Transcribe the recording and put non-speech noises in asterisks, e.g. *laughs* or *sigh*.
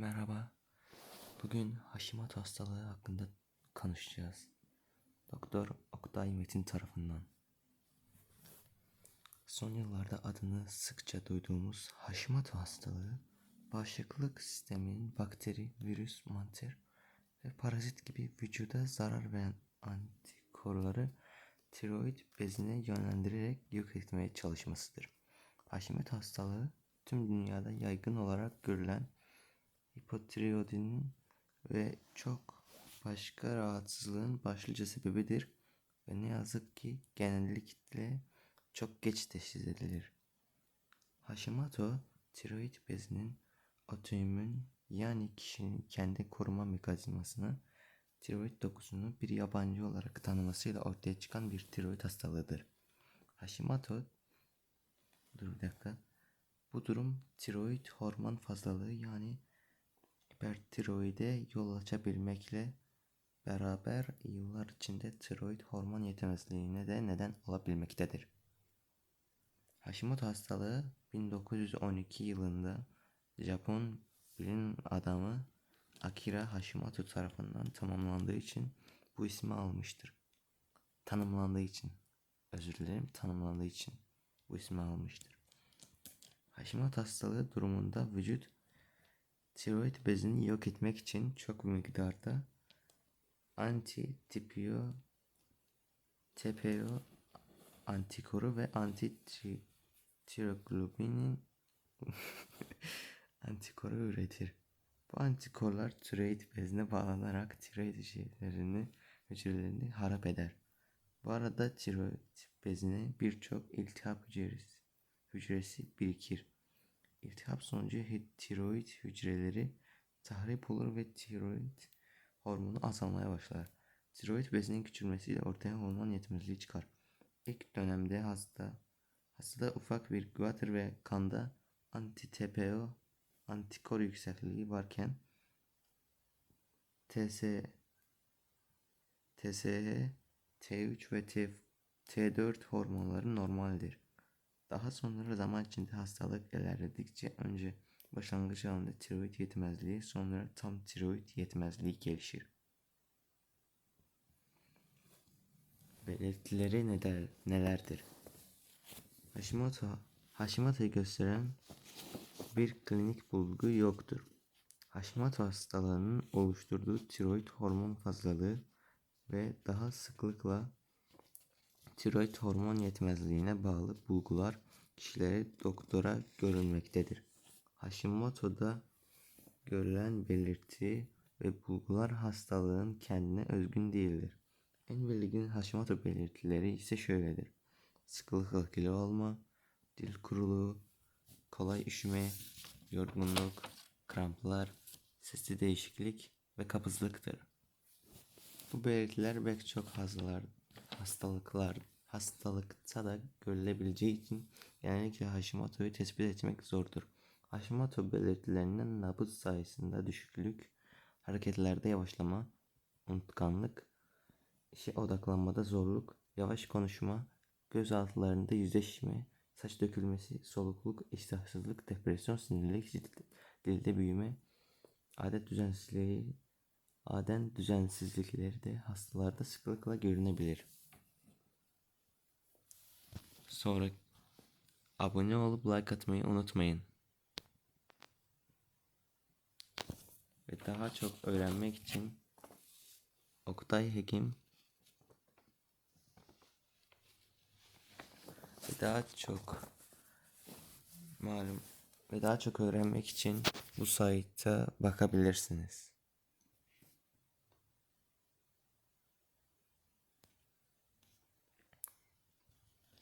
Merhaba. Bugün Hashimoto hastalığı hakkında konuşacağız. Doktor Oktay Metin tarafından. Son yıllarda adını sıkça duyduğumuz Hashimoto hastalığı, bağışıklık sisteminin bakteri, virüs, mantar ve parazit gibi vücuda zarar veren antikorları tiroid bezine yönlendirerek yok etmeye çalışmasıdır. Hashimoto hastalığı tüm dünyada yaygın olarak görülen hipotiroidinin ve çok başka rahatsızlığın başlıca sebebidir ve ne yazık ki genellikle çok geç teşhis edilir. Hashimoto tiroid bezinin otoimmün yani kişinin kendi koruma mekanizmasını tiroid dokusunu bir yabancı olarak tanımasıyla ortaya çıkan bir tiroid hastalığıdır. Hashimoto Dur bir dakika. Bu durum tiroid hormon fazlalığı yani hipertiroide yol açabilmekle beraber yıllar içinde tiroid hormon yetmezliğine de neden olabilmektedir. Hashimoto hastalığı 1912 yılında Japon bilim adamı Akira Hashimoto tarafından tamamlandığı için bu ismi almıştır. Tanımlandığı için. Özür dilerim, tanımlandığı için bu ismi almıştır. Hashimoto hastalığı durumunda vücut tiroid bezini yok etmek için çok miktarda anti TPO TPO antikoru ve anti tiroglobulin *laughs* antikoru üretir. Bu antikorlar tiroid bezine bağlanarak tiroid hücrelerini, hücrelerini harap eder. Bu arada tiroid bezine birçok iltihap hücresi, hücresi birikir. İltihap sonucu tiroid hücreleri tahrip olur ve tiroid hormonu azalmaya başlar. Tiroid bezinin küçülmesiyle ortaya hormon yetmezliği çıkar. İlk dönemde hasta hastada ufak bir guatr ve kanda anti-TPO antikor yüksekliği varken TS TSH, T3 ve T, T4 hormonları normaldir. Daha sonra zaman içinde hastalık ilerledikçe önce başlangıç halinde tiroid yetmezliği sonra tam tiroid yetmezliği gelişir. Belirtileri neler, nelerdir? Hashimoto, Hashimoto'yu gösteren bir klinik bulgu yoktur. Hashimoto hastalığının oluşturduğu tiroid hormon fazlalığı ve daha sıklıkla tiroid hormon yetmezliğine bağlı bulgular kişilere doktora görülmektedir. Hashimoto'da görülen belirti ve bulgular hastalığın kendine özgün değildir. En belirgin Hashimoto belirtileri ise şöyledir. Sıklıkla kilo olma, dil kuruluğu, kolay üşüme, yorgunluk, kramplar, sesli değişiklik ve kabızlıktır. Bu belirtiler pek çok hastalar, hastalıklar, hastalıkta da görülebileceği için genellikle Hashimoto'yu tespit etmek zordur. Hashimoto belirtilerinden nabız sayısında düşüklük, hareketlerde yavaşlama, unutkanlık, işe odaklanmada zorluk, yavaş konuşma, göz altlarında yüzleşme, saç dökülmesi, solukluk, iştahsızlık, depresyon, sinirlilik, dilde büyüme, adet düzensizliği, aden düzensizlikleri de hastalarda sıklıkla görünebilir. Sonra abone olup like atmayı unutmayın. Ve daha çok öğrenmek için Oktay Hekim ve daha çok malum ve daha çok öğrenmek için bu sayıta bakabilirsiniz.